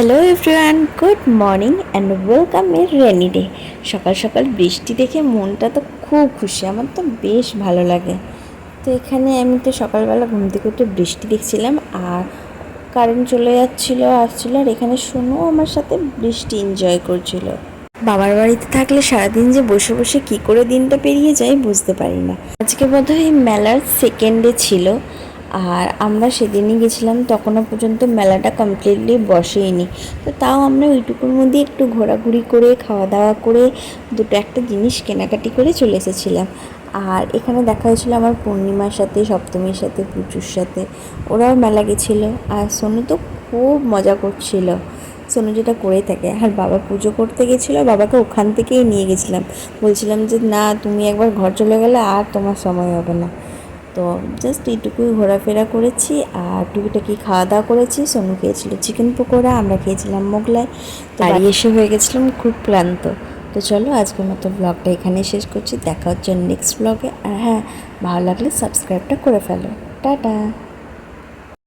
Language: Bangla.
Hello everyone good morning and welcome a rainy day সকাল সকাল বৃষ্টি দেখে মনটা তো খুব খুশি। আমার তো বেশ ভালো লাগে। তো এখানে আমি তো সকালবেলা ঘুম থেকে উঠে বৃষ্টি দেখছিলাম আর কারেন্ট চলে যাচ্ছিল, আসছিল আর এখানে শোনো আমার সাথে বৃষ্টি এনজয় করছিল। বাবার বাড়িতে থাকলে সারাদিন যে বসে বসে কি করে দিনটা পেরিয়ে যায় বুঝতে পারি না। আজকে বোধহয় মেলার সেকেন্ডে ছিল। আর আমরা সেদিনই গেছিলাম, তখনও পর্যন্ত মেলাটা কমপ্লিটলি বসেইনি। তো তাও আমরা ওইটুকুর মধ্যে একটু ঘোরাঘুরি করে খাওয়া দাওয়া করে, দুটো একটা জিনিস কেনাকাটি করে চলে এসেছিলাম। আর এখানে দেখা হয়েছিল আমার পূর্ণিমার সাথে, সপ্তমীর সাথে পুচুর সাথে। ওরাও মেলা গেছিল। আর সোনু তো খুব মজা করছিল। সোনু যেটা করে থাকে, আর বাবা পুজো করতে গেছিল, বাবাকে ওখান থেকেই নিয়ে গেছিলাম। বলছিলাম যে, না, তুমি একবার ঘর চলে গেলে আর তোমার সময় হবে না। তো জাস্ট এইটুকুই ঘোরাফেরা করেছি আর টুকিটাকি খাওয়া দাওয়া করেছি। সোনু খেয়েছিল চিকেন পকোড়া আমরা খেয়েছিলাম মোগলাই। তো বাড়ি এসে হয়ে গেছিলাম খুব ক্লান্ত। তো চলো আজকের মতো ব্লগটা এখানেই শেষ করছি। দেখা হচ্ছে নেক্সট ব্লগে আর হ্যাঁ ভালো লাগলে সাবস্ক্রাইবটা করে ফেলো। টাটা!